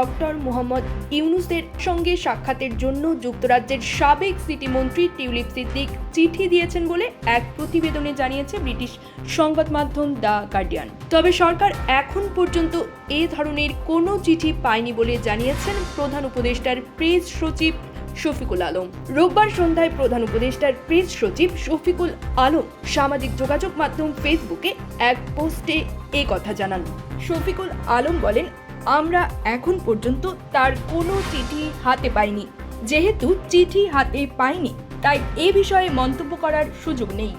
Doctor Mohammad ইউনুসের সঙ্গে সাক্ষাতের জন্য যুক্তরাজ্যের সাবেক সিটি মন্ত্রী টিউলিপ সিদ্দিক চিঠি দিয়েছেন বলে এক প্রতিবেদনে জানিয়েছে ব্রিটিশ সংবাদ মাধ্যম দ্য গার্ডিয়ান। তবে সরকার এখন পর্যন্ত এ ধরনের কোনো চিঠি পায়নি বলে জানিয়েছেন প্রধান উপদেষ্টার প্রেস সচিব শফিকুল আলম। রোববার সন্ধ্যায় প্রধান উপদেষ্টার প্রেস সচিব শফিকুল আলম সামাজিক যোগাযোগ মাধ্যম ফেসবুকে এক পোস্টে এ কথা জানান। শফিকুল আলম বলেন আমরা এখন পর্যন্ত তার কোনো চিঠি হাতে পাইনি। যেহেতু চিঠি হাতে পাইনি, তাই এ বিষয়ে মন্তব্য করার সুযোগ নেই।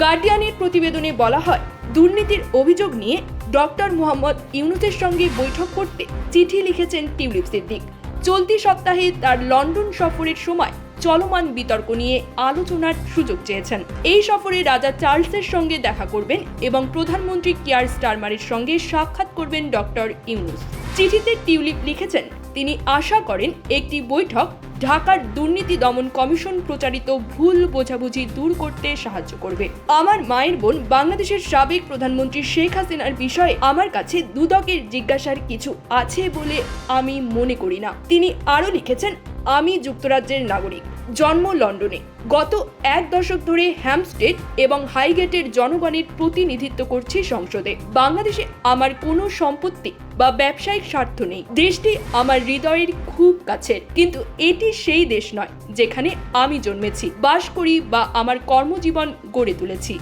গার্ডিয়ানের প্রতিবেদনে বলা হয়, দুর্নীতির অভিযোগ নিয়ে ডক্টর মোহাম্মদ ইউনুসের সঙ্গে বৈঠক করতে চিঠি লিখেছেন টিউলিপ সিদ্দিক। চলতি সপ্তাহে তার লন্ডন সফরের সময় চলমান বিতর্ক নিয়ে আলোচনার সুযোগ চেয়েছেন। এই সফরে রাজা চার্লসের সঙ্গে দেখা করবেন এবং প্রধানমন্ত্রী কিয়ার স্টারমারের সঙ্গে সাক্ষাৎ করবেন ডক্টর ইউনুস। চিঠিতে টিউলিপ লিখেছেন তিনি আশা করেন একটি বৈঠক ঢাকার দুর্নীতি দমন কমিশন প্রচারিত ভুল বোঝাবুঝি দূর করতে সাহায্য করবে। আমার মায়ের বোন বাংলাদেশের সাবেক প্রধানমন্ত্রী শেখ হাসিনার বিষয়ে আমার কাছে দুদকের জিজ্ঞাসার কিছু আছে বলে আমি মনে করি না। তিনি আরও লিখেছেন, আমি যুক্তরাজ্যের নাগরিক। জন্ম লন্ডনে। গত এক দশক ধরে হ্যামস্টেড এবং হাইগেটের জনগণের প্রতিনিধিত্ব করছে সংসদে। বাংলাদেশে আমার কোনো সম্পত্তি বা ব্যবসায়িক স্বার্থ নেই। দেশটি আমার হৃদয়ের খুব কাছের। কিন্তু এটি সেই দেশ নয়, যেখানে আমি জন্মেছি, বাস করি বা আমার কর্মজীবন গড়ে তুলেছি।